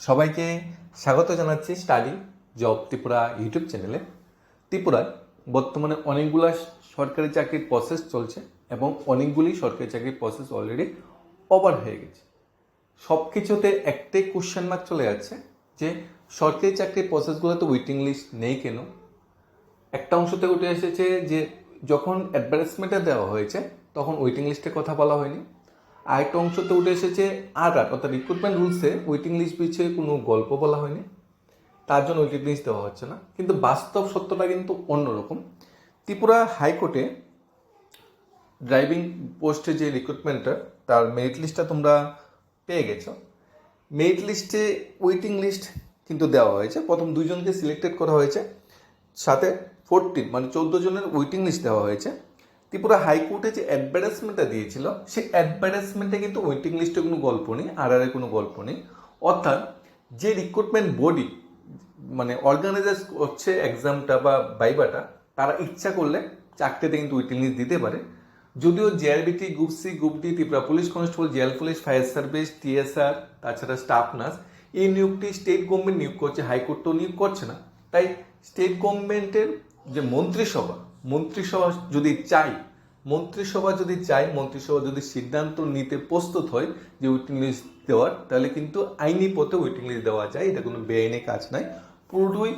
সবাইকে স্বাগত জানাচ্ছি স্টাডি জব ত্রিপুরা ইউটিউব চ্যানেলে। ত্রিপুরায় বর্তমানে অনেকগুলো সরকারি চাকরির প্রসেস চলছে এবং অনেকগুলি সরকারি চাকরির প্রসেস অলরেডি ওভার হয়ে গেছে। সব কিছুতে একটাই কোশ্চেন মার্ক চলে যাচ্ছে যে, সরকারি চাকরির প্রসেসগুলোতে ওয়েটিং লিস্ট নেই কেন? একটা অংশতে উঠে এসেছে যে, যখন অ্যাডভার্টাইজমেন্টে দেওয়া হয়েছে, তখন ওয়েটিং লিস্টের কথা বলা হয়নি। আরেকটা অংশতে উঠে এসেছে আর আর অর্থাৎ রিক্রুটমেন্ট রুলসে ওয়েটিং লিস্ট পিছিয়ে কোনো গল্প বলা হয়নি। তার জন্য ওয়েটিং লিস্ট দেওয়া হচ্ছে না। কিন্তু বাস্তব সত্যটা কিন্তু অন্যরকম। ত্রিপুরা হাইকোর্টে ড্রাইভিং পোস্টে যে রিক্রুটমেন্টটা তার মেরিট লিস্টটা তোমরা পেয়ে গেছো। মেরিট লিস্টে ওয়েটিং লিস্ট কিন্তু দেওয়া হয়েছে। প্রথম দুজনকে সিলেক্টেড করা হয়েছে। সাথে ফোরটিন মানে চোদ্দ জনের ওয়েটিং লিস্ট দেওয়া হয়েছে। ত্রিপুরা হাইকোর্টে যে অ্যাডভার্টাইজমেন্টটা দিয়েছিল, সেই অ্যাডভার্টাইজমেন্টে কিন্তু ওয়েটিং লিস্টে কোনো গল্প নেই আর আর কোনো গল্প নেই। অর্থাৎ যে রিক্রুটমেন্ট বডি মানে অর্গানাইজার করছে এক্সামটা বা বাইবাটা তারা ইচ্ছা করলে চাকরিতে কিন্তু ওয়েটিং লিস্ট দিতে পারে। যদিও JRBT group C group D Tripura police constable jail police fire service TSR তাছাড়া স্টাফ নার্স এই নিয়োগটি স্টেট গভর্নমেন্ট নিয়োগ করছে, হাইকোর্ট তো নিয়োগ করছে না। তাই স্টেট গভর্নমেন্টের যে মন্ত্রিসভা মন্ত্রিসভা যদি চাই মন্ত্রিসভা যদি চাই মন্ত্রিসভা যদি সিদ্ধান্ত নিতে প্রস্তুত হয় যে ওয়েটিং লিস্ট দেওয়ার, তাহলে কিন্তু আইনি পথে ওয়েটিং লিস্ট দেওয়া যায়। এটা কোনো বেআইনি কাজ নাই পুরোটাই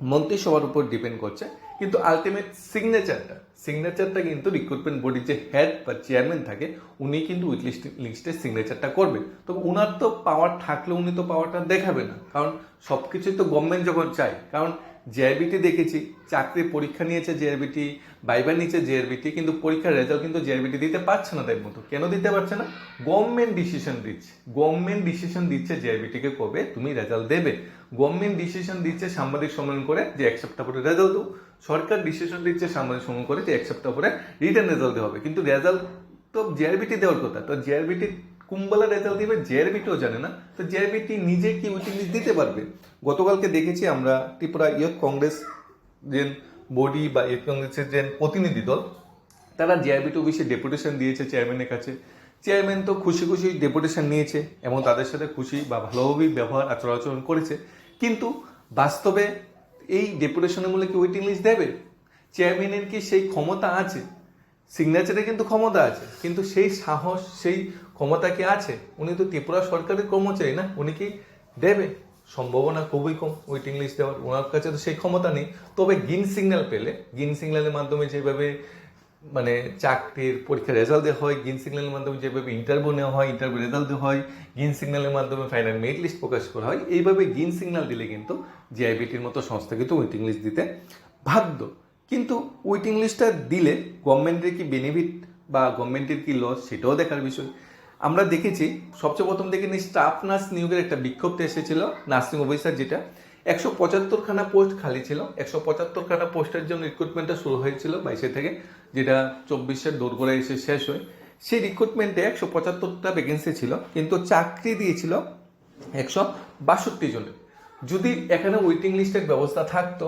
মন্ত্রিসভার উপর ডিপেন্ড করছে। কিন্তু আলটিমেট সিগনেচারটা সিগনেচারটা কিন্তু রিক্রুটমেন্ট বডির যে হেড বা চেয়ারম্যান থাকে, উনি কিন্তু উইথ লিস্ট সিগনেচারটা করবে। তো ওনার তো পাওয়ার থাকলে উনি তো পাওয়ারটা দেখাবে না। কারণ সব কিছুই তো গভর্নমেন্ট যখন চায়। কারণ জেআরবিটি দেখেছি চাকরির পরীক্ষা নিয়েছে জেআরবিটি বাইবার নিচে জেআরবিটি কিন্তু পরীক্ষার রেজাল্ট কিন্তু জেআরবিটি দিতে পারছে না তাই মতো। কেন দিতে পারছে না? গভর্নমেন্ট ডিসিশন দিচ্ছে। গভর্নমেন্ট ডিসিশন দিচ্ছে জেআরবিটিকে কবে? তুমি রেজাল্ট দেবে। গভর্নমেন্ট ডিসিশন দিচ্ছে সাংবাদিক সম্মেলন করে যে এক সপ্তাহ পরে রেজাল্ট দেবো সরকার ডিসিশন দিচ্ছে সাংবাদিক সম্মেলন করে যে এক সপ্তাহ পরে রিটার্ন রেজাল্ট দেওয়া হবে। কিন্তু রেজাল্ট তো জেআরবিটি দেওয়ার কথা। তো জেআরবিটি কুম্বলা রেজাল্ট দিবে জেআরবিটিও জানে না। তো জেআরবিটি নিজে কি লিস্ট দিতে পারবে? গতকালকে দেখেছি আমরা ত্রিপুরা ইয়ত কংগ্রেস যে বডি বা ইয়ত কংগ্রেসের যে প্রতিনিধি দল, তারা জেআরবিটি অফিসে ডেপুটেশন দিয়েছে চেয়ারম্যানের কাছে। চেয়ারম্যান তো খুশি খুশি ডেপুটেশন নিয়েছে এবং তাদের সাথে খুশি বা ভালোভাবেই ব্যবহার আচরণ আচরণ করেছে। কিন্তু বাস্তবে এই ডেপুটেশনের মূল্যে কি ওয়েটিং লিস্ট দেবে? চেয়ারম্যানের কি সেই ক্ষমতা আছে? সিগনেচারে কিন্তু ক্ষমতা আছে, কিন্তু সেই সাহস, সেই ক্ষমতা কি আছে? উনি তো ত্রিপুরা সরকারের কর্মচারী না, উনি কি দেবে? সম্ভাবনা খুবই কম ওয়েটিং লিস্ট দেওয়ার। ওনার কাছে তো সেই ক্ষমতা নেই। তবে গ্রিন সিগন্যাল পেলে গ্রিন সিগন্যালের মাধ্যমে যেভাবে মানে চাকরির পরীক্ষার রেজাল্ট দেওয়া হয় গ্রিন সিগন্যালের মাধ্যমে যেভাবে ইন্টারভিউ নেওয়া হয় ইন্টারভিউ রেজাল্ট দেওয়া হয় গ্রিন সিগন্যালের মাধ্যমে ফাইনাল মেরিট লিস্ট প্রকাশ করা হয়, এইভাবে গ্রিন সিগন্যাল দিলে কিন্তু জিআইবিটির মতো সংস্থা কিন্তু ওয়েটিং লিস্ট দিতে বাধ্য। কিন্তু ওয়েটিং লিস্টটা দিলে গভর্নমেন্টের কি বেনিফিট বা গভর্নমেন্টের কি লস সেটাও দেখার বিষয়। আমরা দেখেছি, সবচেয়ে প্রথম দেখে নিই স্টাফ নার্স নিয়োগের একটা বিক্ষোভটা এসেছিল, নার্সিং অফিসার যেটা। একশো পঁচাত্তরখানা পোস্ট খালি ছিল। একশো পঁচাত্তরখানা পোস্টের জন্য রিক্রুটমেন্টটা শুরু হয়েছিল বাইশে থেকে, যেটা চব্বিশের করে এসে শেষ হয়। সেই রিক্রুটমেন্টে একশো পঁচাত্তরটা ভ্যাকেন্সি ছিল, কিন্তু চাকরি দিয়েছিল একশো বাষট্টি জনের। যদি এখানে ওয়েটিং লিস্টের ব্যবস্থা থাকতো,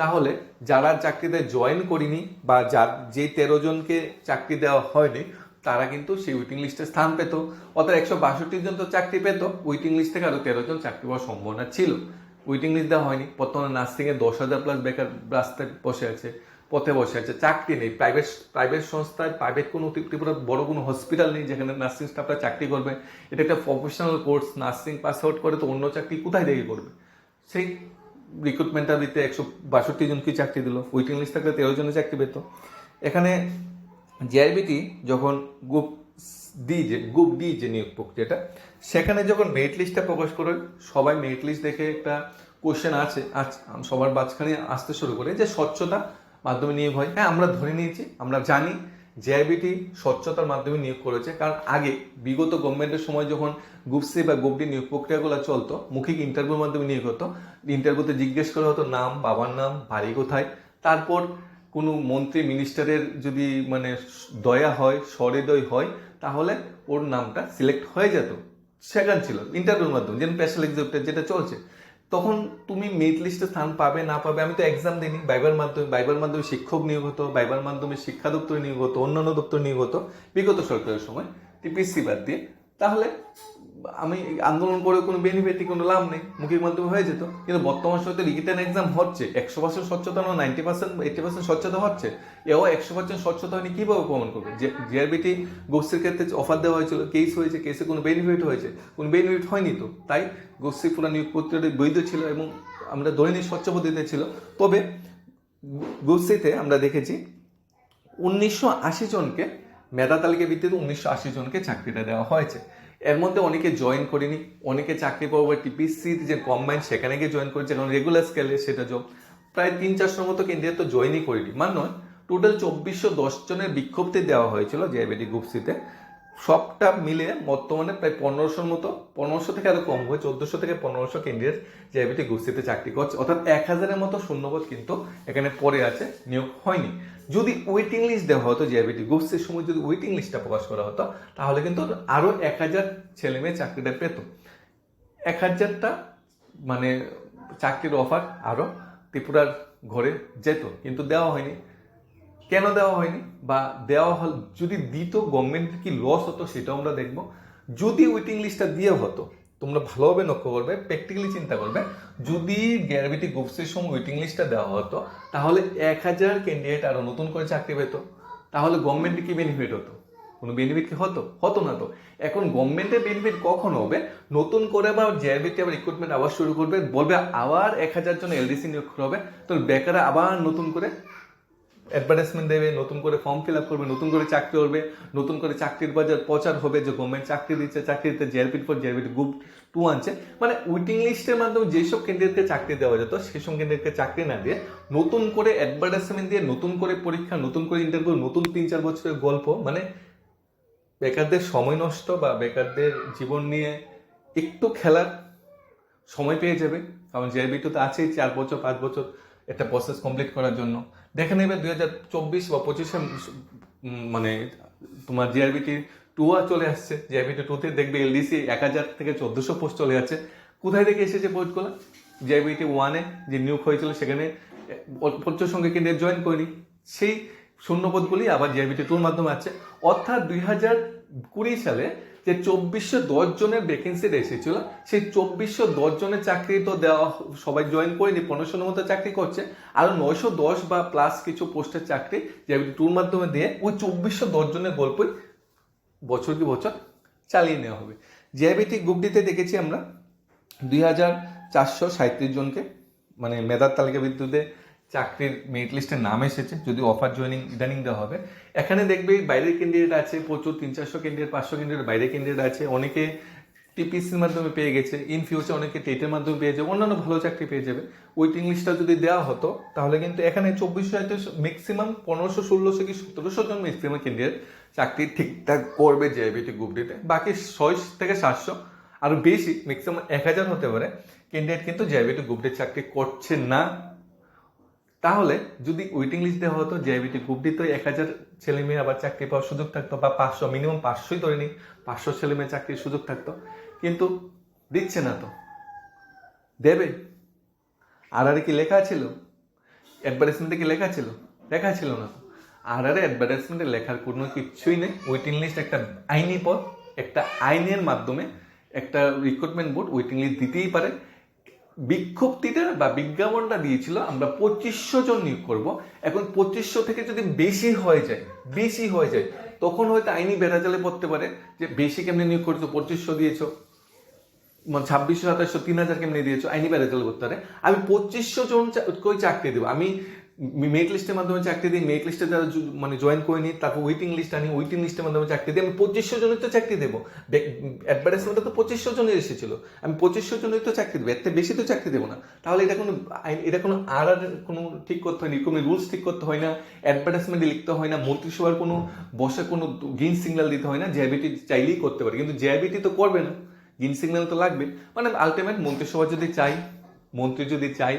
তাহলে যারা চাকরিতে জয়েন করিনি বা যার, যে তেরো জনকে চাকরি দেওয়া হয়নি তারা কিন্তু সেই ওয়েটিং লিস্টে স্থান পেত। অর্থাৎ একশো বাষট্টি জন তো চাকরি পেত ওয়েটিং লিস্ট থেকে আরও তেরো জন চাকরি পাওয়ার সম্ভাবনা ছিল। ওয়েটিং লিস্ট দেওয়া হয়নি। বর্তমানে নার্সিংয়ে দশ হাজার প্লাস বেকার রাস্তায় বসে আছে, পথে বসে আছে, চাকরি নেই। প্রাইভেট প্রাইভেট সংস্থায় প্রাইভেট কোনো ত্রিপুরা বড় কোনো হসপিটাল নেই যেখানে নার্সিং স্টাফরা চাকরি করবে। এটা একটা professional course nursing pass out করে তো অন্য চাকরি কোথায় দেখে করবে? সেই রিক্রুটমেন্টটা দিতে একশো বাষট্টি জনকে চাকরি দিল? ওয়েটিং লিস্ট থাকলে তেরো জনের চাকরি পেত। এখানে জেআইবিটি যখন গ্রুপ ডি যে গ্রুপ ডি যে নিয়োগ প্রক্রিয়াটা, সেখানে যখন মেরিট লিস্টটা প্রকাশ করে, সবাই মেরিট লিস্ট দেখে একটা কোশ্চেন আছে, আজ সবার মাঝখানে আসতে শুরু করে যে স্বচ্ছতা মাধ্যমে নিয়োগ হয়। হ্যাঁ আমরা ধরে নিয়েছি, আমরা জানি জেআইবিটি স্বচ্ছতার মাধ্যমে নিয়োগ করেছে, কারণ আগে বিগত গভর্নমেন্টের সময় যখন গ্রুপ সি বা গ্রুপ ডি নিয়োগ প্রক্রিয়াগুলো চলতো মৌখিক ইন্টারভিউর মাধ্যমে নিয়োগ হতো ইন্টারভিউতে জিজ্ঞেস করা হতো নাম, বাবার নাম, বাড়ি কোথায়, তারপর কোনো মন্ত্রী মিনিস্টারের যদি মানে দয়া হয়, সহৃদয় হয়, তাহলে ওর নামটা সিলেক্ট হয়ে যেত। সেখান ছিল ইন্টারভিউর মাধ্যমে, যেন স্পেশাল এক্সামটা যেটা চলছে। তখন তুমি মেরিট লিস্টে স্থান পাবে, না পাবে, আমি তো এক্সাম দিইনি। বাইবার মাধ্যমে বাইবার মাধ্যমে শিক্ষক নিয়োগ হতো বাইবার মাধ্যমে শিক্ষা দপ্তরে নিয়োগ হতো, অন্যান্য দপ্তর নিয়োগ হতো। বিগত সরকারের সময়, টিপিসি বাদ দিয়ে। তাহলে আমি আন্দোলন করে কোনো বেনিফিট কোনো লাভ নেই। মুখের মাধ্যমে হয়ে যেত। কিন্তু বর্তমান সময় তো রিটেন এক্সাম হচ্ছে। একশো পার্সেন্ট স্বচ্ছতা না নাইনটি পার্সেন্ট এইটি পার্সেন্ট স্বচ্ছতা হচ্ছে। এও একশো পার্সেন্ট স্বচ্ছতা হয়নি কীভাবে প্রমাণ করবে? যে জিআরবিটি গোষ্ঠীর ক্ষেত্রে অফার দেওয়া হয়েছিল কেস হয়েছে কেসে কোনো বেনিফিট হয়েছে। কোনো বেনিফিট হয়নি তো। তাই গোষ্ঠী পুরা নিয়োগ প্রক্রিয়াটি বৈধ ছিল এবং আমরা নিই স্বচ্ছ পদ্ধতিতে ছিল। তবে গোষ্ঠীতে আমরা দেখেছি উনিশশো আশি জনকে, মেধা তালিকা ভিত্তিতে উনিশশো আশি জনকে চাকরিটা দেওয়া হয়েছে। এর মধ্যে অনেকে জয়েন করেনি, অনেকে চাকরি পাওয়া বা টিপিসির যে কম্বাইন সেখানে গিয়ে জয়েন করেছে, কারণ রেগুলার স্কেলে সেটা জব প্রায় তিন চারশোর মতো কেন্দ্রে তো জয়েনই করিনি। মান নয় টোটাল চব্বিশশো দশ জনের বিক্ষোভতে দেওয়া হয়েছিল জেআইবিটি গ্রুপসিতে সবটা মিলে বর্তমানে প্রায় পনেরোশোর মতো, পনেরোশো থেকে আরও কম হয়, চোদ্দশো থেকে পনেরোশো কেন্দ্রের জেআইবিটি গ্রুপসিতে চাকরি করছে। অর্থাৎ এক হাজারের মতো শূন্যপদ কিন্তু এখানে পড়ে আছে, নিয়োগ হয়নি। যদি ওয়েটিং লিস্ট দেওয়া হতো জেআইবিটি গ্রুপসির সময় যদি ওয়েটিং লিস্টটা প্রকাশ করা হতো, তাহলে কিন্তু আরও এক হাজার ছেলে মেয়ে চাকরিটা পেত। এক হাজারটা মানে চাকরির অফার আরও ত্রিপুরার ঘরে যেত, কিন্তু দেওয়া হয়নি। কেন দেওয়া হয়নি? বা দেওয়া হল যদি দিত গভর্নমেন্ট কি লস হতো সেটাও আমরা দেখব। যদি ওয়েটিং লিস্টটা দিয়ে হতো তোমরা ভালোভাবে লক্ষ্য করবে প্র্যাকটিক্যালি চিন্তা করবে, যদি গ্যারাবিটি গ্রুপসের সময় ওয়েটিং লিস্টটা দেওয়া হতো, তাহলে এক হাজার ক্যান্ডিডেট আরও নতুন করে চাকরি পেত। তাহলে গভর্নমেন্টে কি বেনিফিট হতো? কোনো বেনিফিট কি হতো? হতো না তো। এখন গভর্নমেন্টের বেনিফিট কখন হবে? নতুন করে আবার জেআরবিটি আবার রিক্রুটমেন্ট আবার শুরু করবে, বলবে আবার এক হাজার জন এলডিসি নিয়োগ হবে তো বেকাররা আবার নতুন করে অ্যাডভার্টাইজমেন্ট দেবে, নতুন করে ফর্ম ফিল আপ করবে, নতুন করে চাকরি করবে, নতুন করে চাকরির বাজার প্রচার হবে যে গভর্নমেন্ট চাকরি দিচ্ছে, চাকরি দিতে জেআরপির পর জেআরপিটি গ্রুপ টু আনছে। মানে ওয়েটিং লিস্টের মাধ্যমে যেসব কেন্দ্রকে চাকরি দেওয়া যেত, সেসব কেন্দ্রকে চাকরি না দিয়ে নতুন করে অ্যাডভার্টাইজমেন্ট দিয়ে নতুন করে পরীক্ষা, নতুন করে ইন্টারভিউ নতুন তিন চার বছরের গল্প মানে বেকারদের সময় নষ্ট বা বেকারদের জীবন নিয়ে একটু খেলার সময় পেয়ে যাবে। কারণ জেআরবি তো আছেই চার বছর, পাঁচ বছর একটা প্রসেস কমপ্লিট করার জন্য। দেখে নেবে দুই হাজার চব্বিশ বা পঁচিশে মানে তোমার জিআরবিটি টু আর চলে আসছে। জিআরবিটি টুতে দেখবে এলডিসি এক হাজার থেকে চোদ্দশো পোস্ট চলে যাচ্ছে। কোথায় থেকে এসেছে পোস্টগুলো জিআরবিটি ওয়ানে যে নিয়োগ হয়েছিল সেখানে প্রচুর সঙ্গে কেন্দ্রে জয়েন করিনি। সেই শূন্যপদগুলি আবার জিআরবিটি টুর মাধ্যমে আছে অর্থাৎ দুই হাজার কুড়ি সালে যে চব্বিশশো দশ জনের ভ্যাকেন্সি এসেছিল সেই চব্বিশশো দশ জনের চাকরি তো দেওয়া সবাই জয়েন করেনি পনেরোশোর মতো চাকরি করছে। আর নয়শো দশ বা প্লাস কিছু পোস্টের চাকরি যেগুলি টুর মাধ্যমে দিয়ে ওই চব্বিশশো দশ জনের গল্পই বছর কি বছর চালিয়ে নেওয়া হবে। জিআইবিটি গ্রুপ ডিতে দেখেছি আমরা, দুই হাজার চারশো সাঁত্রিশ জনকে মানে মেধার তালিকা বিদ্যুতে চাকরির মেরিট লিস্টে নাম এসেছে, যদি অফার জয়েনিং ইদানিং দেওয়া হবে। এখানে দেখবে বাইরের ক্যান্ডিডেট আছে, প্রচুর তিন চারশো ক্যান্ডিডেট পাঁচশো ক্যান্ডিডেট বাইরের ক্যান্ডিডেট আছে, অনেকে টিপিসির মাধ্যমে পেয়ে গেছে ইন ফিউচার অনেকে টেটের মাধ্যমে পেয়ে যাবে, অন্যান্য ভালো চাকরি পেয়ে যাবে। ওয়েটিং লিস্টটা যদি দেওয়া হতো, তাহলে কিন্তু এখানে চব্বিশশো হয়তো ম্যাক্সিমাম পনেরোশো, ষোলোশো কি সতেরোশো জন ম্যাক্সিমাম ক্যান্ডিডেট চাকরি ঠিকঠাক করবে জেআইবিটি গ্রুপ ডিতে বাকি ছয় থেকে সাতশো আরও বেশি ম্যাক্সিমাম এক হাজার হতে পারে। ক্যান্ডিডেট কিন্তু জেআইবিটি গ্রুপ ডি চাকরি করছে না। তাহলে যদি ওয়েটিং লিস্ট দেওয়া হতো জেআইবিটি গ্রুপ ডি তো এক হাজার ছেলে মেয়ে আবার চাকরি পাওয়ার সুযোগ থাকতো, বা পাঁচশো মিনিমাম পাঁচশোই ধরে নিই পাঁচশো ছেলে মেয়ে চাকরির সুযোগ থাকতো, কিন্তু দিচ্ছে না তো। দেবে? আর আর কি লেখা ছিল? অ্যাডভার্টাইজমেন্টে কি লেখা ছিল? লেখা ছিল না তো। আর আর অ্যাডভার্টাইজমেন্টে লেখার কোনো কিচ্ছুই নেই। ওয়েটিং লিস্ট একটা আইনি পথ একটা আইনের মাধ্যমে একটা রিক্রুটমেন্ট বোর্ড ওয়েটিং লিস্ট দিতেই পারে। বিজ্ঞপ্তিটা বা বিজ্ঞাপনটা দিয়েছিল, আমরা পঁচিশশো জন নিয়োগ করব। এখন পঁচিশশো থেকে যদি বেশি হয়ে যায়, বেশি হয়ে যায়, তখন হয়তো আইনি বেড়াজালে পড়তে পারে যে বেশি কেমনি নিয়োগ করছ, পঁচিশশো দিয়েছ মানে ছাব্বিশশো, সাতাশশো, তিন হাজার কেমনি দিয়েছ, আইনি বেড়াজালে করতে পারে। আমি পঁচিশশো জন চাকরি দেবো? আমি মেরিট লিস্টের মাধ্যমে চাকরি দিই মেরিট লিস্টে যারা মানে জয়েন করে নিই তারপর ওয়েটিং লিস্ট আনি ওয়েটিং লিস্টের মাধ্যমে চাকরি দিই। আমি পঁচিশশো জনের তো চাকরি দেবো। অ্যাডভার্টাইজমেন্টে তো পঁচিশশো জনের এসেছিল। আমি পঁচিশশো জনের তো চাকরি দেবো। এর বেশি তো চাকরি দেবো না। তাহলে এটা কোনো এটা কোনো আর আর কোনো ঠিক করতে হয়নি কোনো রুলস ঠিক করতে হয় না। অ্যাডভার্টাইজমেন্টে লিখতে হয় না। মন্ত্রিসভার কোনো, বসে কোনো গ্রিন সিগন্যাল দিতে হয় না। জেআইবিটি চাইলেই করতে পারে। কিন্তু জেআইবিটি তো করবে না। গ্রিন সিগন্যাল তো লাগবে। মানে আলটিমেট মন্ত্রিসভা যদি চাই মন্ত্রী যদি চাই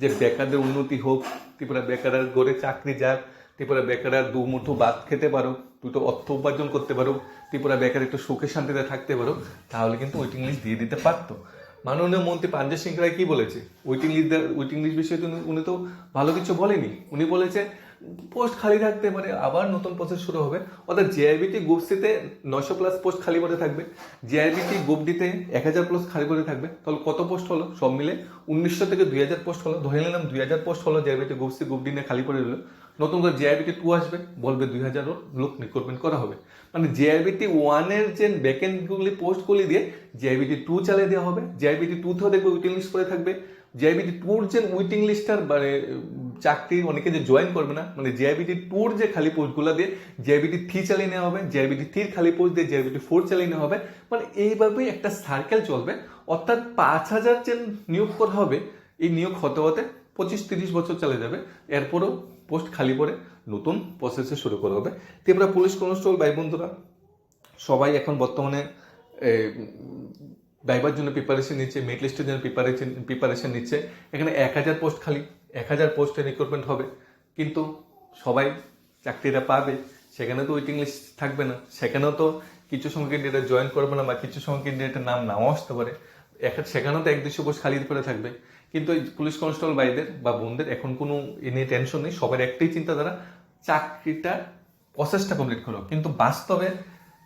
যে বেকারদের উন্নতি হোক, ত্রিপুরা বেকারের গড়ে চাকরি যাক, ত্রিপুরা বেকাররা দু মুঠো ভাত খেতে পারো দুটো অর্থ উপার্জন করতে পারো ত্রিপুরা বেকার একটু সুখে শান্তিতে থাকতে পারো তাহলে কিন্তু ওয়েটিং লিস্ট দিয়ে দিতে পারতো। মাননীয় মন্ত্রী পাঞ্জা সিং রায় কী বলেছে? ওয়েটিং লিস্ট ওয়েটিং লিস্ট বিষয়ে উনি তো ভালো কিছু বলেনি। উনি বলেছে পোস্ট খালি থাকতে পারে আবার নতুন প্রসেস শুরু হবে। অর্থাৎ জেআইবিটি গ্রুপ সিতে নশো প্লাস পোস্ট খালি পড়ে থাকবে। জেআইবিটি গ্রুপ ডিতে এক হাজার প্লাস খালি পড়ে থাকবে। তাহলে কত পোস্ট হলো? সব মিলে উনিশশো থেকে দুই হাজার পোস্ট হলো। ধরে নিলাম দুই হাজার পোস্ট হলো JIBT group C group D নিয়ে খালি পড়ে দিল নতুন করে জেআইবিটি টু আসবে। বলবে দুই হাজার লোক রিক্রুটমেন্ট করা হবে। মানে জেআইবিটি ওয়ানের যে ভ্যাকেন্টগুলি পোস্টগুলি দিয়ে জেআইবিটি টু চালিয়ে দেওয়া হবে। জেআইবিটি টুতেও দেখবে ওয়েটিং লিস্ট করে থাকবে। জেআইবিটি টুর যে ওয়েটিং লিস্টটার মানে চাকরি অনেকে যে জয়েন করবে না মানে জেআইবিটি টুর যে খালি পোস্টগুলো দিয়ে জেআইবিটি থ্রি চালিয়ে নেওয়া হবে জেআইবিটি থ্রির খালি পোস্ট দিয়ে জেআইবিটি ফোর চালিয়ে নেওয়া হবে মানে এইভাবেই একটা সার্কেল চলবে। অর্থাৎ পাঁচ হাজার যে নিয়োগ করা হবে, এই নিয়োগ হতে হতে পঁচিশ তিরিশ বছর চলে যাবে। এরপরও পোস্ট খালি পড়ে নতুন প্রসেসে শুরু করা হবে। ত্রিপুরা পুলিশ কনস্টেবল, ভাই বন্ধুরা, সবাই এখন বর্তমানে ভাইবার জন্য প্রিপারেশন নিচ্ছে মেট লিস্টের জন্য প্রিপারেশন প্রিপারেশন নিচ্ছে। এখানে এক হাজার পোস্ট খালি। এক হাজার পোস্টে রিক্রুটমেন্ট হবে। কিন্তু সবাই চাকরিটা পাবে, সেখানে তো ওয়েটিং লিস্ট থাকবে না। সেখানেও তো কিছু সংখ্যক ক্যান্ডিডেট জয়েন করবে না বা কিছু সংখ্যক ক্যান্ডিডেটের নাম নাও আসতে পারে। সেখানেও তো এক দুশো পোস্ট খালি করে থাকবে। কিন্তু পুলিশ কনস্টেবল ভাইদের বা বোনদের এখন কোনো এ নিয়ে টেনশন নেই। সবার একটাই চিন্তাধারা, চাকরিটা প্রসেসটা কমপ্লিট করো। কিন্তু বাস্তবে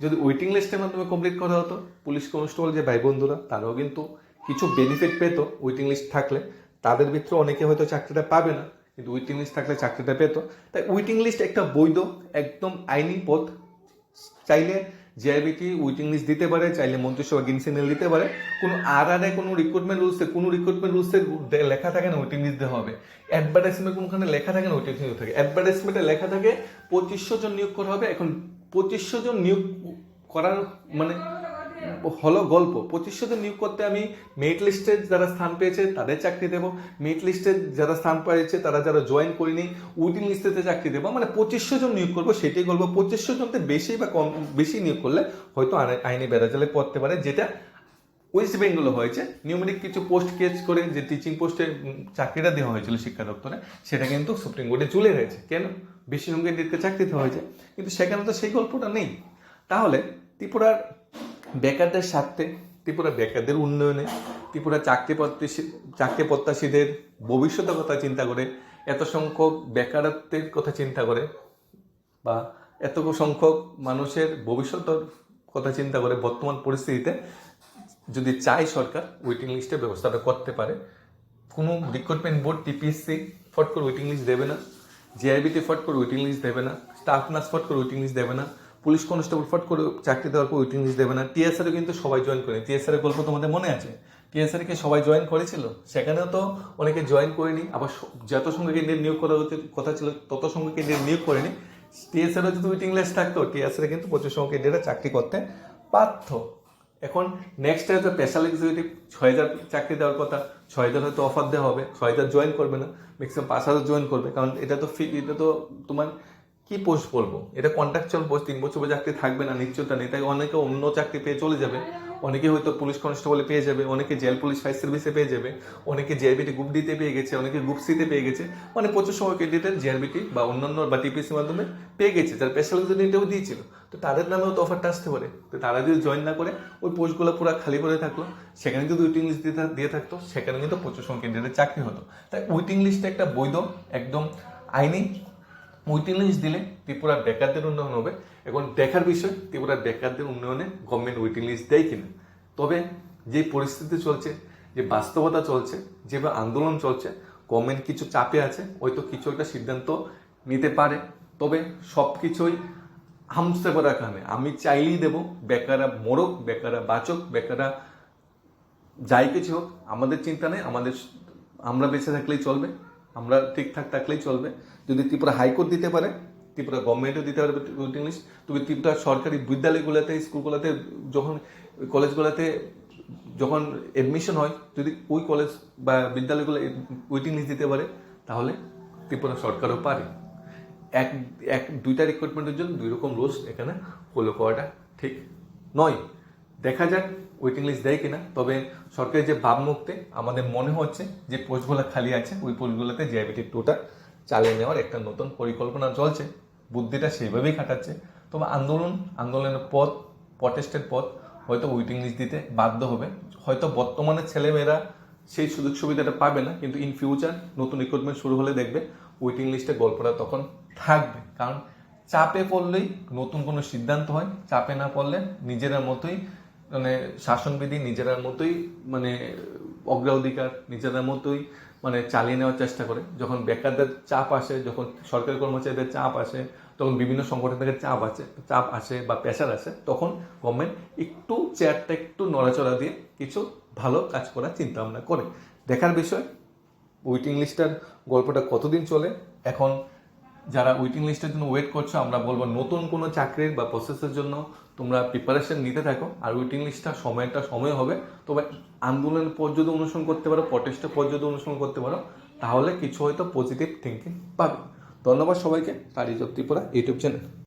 যদি ওয়েটিং লিস্টের মাধ্যমে কমপ্লিট করা হতো, পুলিশ কনস্টেবল যে ভাই বন্ধুরা তারাও কিন্তু কিছু বেনিফিট পেতো ওয়েটিং লিস্ট থাকলে। তাদের ভিতরে অনেকে হয়তো চাকরিটা পাবে না, কিন্তু ওয়েটিং লিস্ট থাকলে চাকরিটা পেতো। তাই ওয়েটিং লিস্ট একটা বৈধ, একদম আইনি পথ। চাইলে জেআইবিটি ওয়েটিং লিস্ট দিতে পারে, চাইলে মন্ত্রিসভা গ্রিন সিগন্যাল দিতে পারে। কোনো আর আর কোনো রিক্রুটমেন্ট রুলসে কোনো রিক্রুটমেন্ট রুলসে লেখা থাকে না ওয়েটিং লিস্ট দেওয়া হবে। অ্যাডভার্টাইজমেন্ট কোনখানে লেখা থাকে না ওয়েটিং লিস্ট থাকে। অ্যাডভার্টাইজমেন্টে লেখা থাকে পঁচিশশো জন নিয়োগ করা হবে। এখন পঁচিশশো জন নিয়োগ করার মানে হলো গল্প। পঁচিশশো জন নিয়োগ করতে আমি মেরিট লিস্টে যারা স্থান পেয়েছে তাদের চাকরি দেবো। মেরিট লিস্টে যারা স্থান পেয়েছে তারা যারা জয়েন করিনি ওয়েটিং লিস্টেতে চাকরি দেবো। মানে পঁচিশশো জন নিয়োগ করব, সেটাই বলব। পঁচিশশো জনতে বেশি বা কম, বেশি নিয়োগ করলে হয়তো আইনে- বেড়াজালে পড়তে পারে। যেটা ওয়েস্ট বেঙ্গলে হয়েছে। নিউমেরিক কিছু পোস্ট কেচ করে যে টিচিং পোস্টে চাকরিটা দেওয়া হয়েছিল শিক্ষা দপ্তরে, সেটা কিন্তু সুপ্রিম কোর্টে চলে গেছে কেন? বেশি ক্যান্ডিডেটকে চাকরি দেওয়া হয়েছে। কিন্তু সেখানে তো সেই গল্পটা নেই। তাহলে ত্রিপুরার বেকারদের স্বার্থে, ত্রিপুরা বেকারদের উন্নয়নে, ত্রিপুরা চাকরি চাকরি প্রত্যাশীদের ভবিষ্যতের কথা চিন্তা করে, এত সংখ্যক বেকারত্বের কথা চিন্তা করে, বা এত সংখ্যক মানুষের ভবিষ্যতের কথা চিন্তা করে বর্তমান পরিস্থিতিতে যদি চায় সরকার ওয়েটিং লিস্টের ব্যবস্থাটা করতে পারে, কোনো রিক্রুটমেন্ট বোর্ড টিপিএসসি ফট করে ওয়েটিং লিস্ট দেবে না জেআইবিটি ফট করে ওয়েটিং লিস্ট দেবে না স্টাফ নার্স ফট করে ওয়েটিং লিস্ট দেবে না পুলিশ কনস্টেবল ফট করে চাকরি দেওয়ার পর ওয়েটিং লিস্ট দেবে না। টিএসআর কিন্তু সবাই জয়েন করে টিএসআর এর গল্প তোমাদের মনে আছে? টিএসআর কে সবাই জয়েন করেছিল? সেখানেও তো অনেকে জয়েন করেনি। আবার যত সঙ্গে কেন্দ্রের নিয়োগ করা কথা ছিল, তত সঙ্গে কেন্দ্রের নিয়োগ করেনি। টিএসআর যদি ওয়েটিং লিস্ট থাকতো টিএসআর কিন্তু প্রচুর সংখ্যক কেন্দ্রেরা চাকরি করতে পারত। এখন নেক্সট হয়তো স্পেশাল এক্সিকিউটিভ ছয় হাজার চাকরি দেওয়ার কথা। ছয় হাজার হয়তো অফার দেওয়া হবে। ছয় হাজার জয়েন করবে না। ম্যাক্সিমাম পাঁচ হাজার জয়েন করবে। কারণ এটা তো এটা তো তোমার কি পোস্ট বলব? এটা কন্ট্রাকচুয়াল পোস্ট তিন বছর চাকরি থাকবে না, নিশ্চয়তা নেই। তাই অনেকে অন্য চাকরি পেয়ে চলে যাবে। অনেকে হয়তো পুলিশ কনস্টেবলে পেয়ে যাবে, অনেকে জেল পুলিশ ফায়ার সার্ভিসে পেয়ে যাবে, অনেকে জেআরবিটি গ্রুপ ডিতে পেয়ে গেছে, অনেকে গ্রুপ সিতে পেয়ে গেছে। মানে প্রচুর সময় ক্যান্ডিডেট জেআরবিটি বা অন্যান্য বা টিপিসির মাধ্যমে পেয়ে গেছে, যারা স্পেশাল ইন্টারভিউ দিয়েছিল। তো তাদের নামেও তো অফারটা আসতে পারে। তো তারা যদি জয়েন না করে, ওই পোস্টগুলো পুরো খালি পড়ে থাকল। সেখানে যদি ওয়েটিং লিস্ট দিয়ে দিয়ে থাকতো, সেখানে কিন্তু প্রচুর সংখ্যক ক্যান্ডিডেট চাকরি হতো। তাই ওয়েটিং লিস্টটা একটা বৈধ, একদম আইনি ওয়েটিং দিলে ত্রিপুরার বেকারদের উন্নয়ন হবে। এখন দেখার বিষয় ত্রিপুরার বেকারদের উন্নয়নে গভর্নমেন্ট ওয়েটিং লিস্ট দেয় কিনা। তবে যে পরিস্থিতি চলছে, যে বাস্তবতা চলছে যেভাবে আন্দোলন চলছে গভর্নমেন্ট কিছু চাপে আছে, হয়তো কিছু একটা সিদ্ধান্ত নিতে পারে। তবে সব কিছুই হামসে করা কানে আমি চাইলেই দেব বেকারা মরক বেকারা বাচক বেকারা যাই কিছু হোক, আমাদের চিন্তা নেই, আমাদের আমরা বেঁচে থাকলেই চলবে। আমরা ঠিকঠাক থাকলেই চলবে। যদি ত্রিপুরা হাইকোর্ট দিতে পারে, ত্রিপুরা গভর্নমেন্টও দিতে পারবে লিস্ট তবে ত্রিপুরা সরকারি বিদ্যালয়গুলোতে, স্কুলগুলোতে যখন, কলেজগুলোতে যখন এডমিশন হয়, যদি ওই কলেজ বা বিদ্যালয়গুলো ওয়েটিং লিস্ট দিতে পারে, তাহলে ত্রিপুরা সরকারও পারে। এক এক, দুইটা রিক্রুটমেন্টের জন্য দুই রকম রুলস এখানে ফলো করাটা ঠিক নয়। দেখা যাক ওয়েটিং লিস্ট দেয় কিনা, তবে সরকারের যে ভাবমুক্তে আমাদের মনে হচ্ছে যে পোস্টগুলো খালি আছে, ওই পোস্টগুলোতে জিআইবিটি টুটা চালিয়ে নেওয়ার একটা নতুন পরিকল্পনা চলছে। বুদ্ধিটা সেইভাবেই খাটাচ্ছে। তবে আন্দোলন, আন্দোলনের পথ প্রটেস্টের পথ হয়তো ওয়েটিং লিস্ট দিতে বাধ্য হবে। হয়তো বর্তমানে ছেলেমেয়েরা সেই সুযোগ সুবিধাটা পাবে না, কিন্তু ইন ফিউচার নতুন রিক্রুটমেন্ট শুরু হলে দেখবে ওয়েটিং লিস্টে গল্পটা তখন থাকবে। কারণ চাপে পড়লেই নতুন কোনো সিদ্ধান্ত হয়, চাপে না পড়লে নিজেরা মতোই মানে শাসনবিধি নিজেরার মতোই মানে অগ্রাধিকার নিজেদের মতোই মানে চালিয়ে নেওয়ার চেষ্টা করে। যখন বেকারদের চাপ আসে, যখন সরকারি কর্মচারীদের চাপ আসে, তখন বিভিন্ন সংগঠন থেকে চাপ আছে, চাপ আসে বা প্রেশার আসে, তখন গভর্নমেন্ট একটু চেয়ারটা একটু নড়াচড়া দিয়ে কিছু ভালো কাজ করার চিন্তা ভাবনা করে। দেখার বিষয়, ওয়েটিং লিস্টের গল্পটা কতদিন চলে? এখন যারা ওয়েটিং লিস্টের জন্য ওয়েট করছ, আমরা বলব নতুন কোনো চাকরির বা প্রসেসের জন্য তোমরা প্রিপারেশন নিতে থাকো। আর ওয়েটিং লিস্টটা সময়টা, সময় হবে। তবে আন্দোলনের পর যদি অনুসরণ করতে পারো প্রটেস্টের পর যদি অনুসরণ করতে পারো। তাহলে কিছু হয়তো পজিটিভ থিঙ্কিং পাবে। ধন্যবাদ সবাইকে। Of Tripura YouTube channel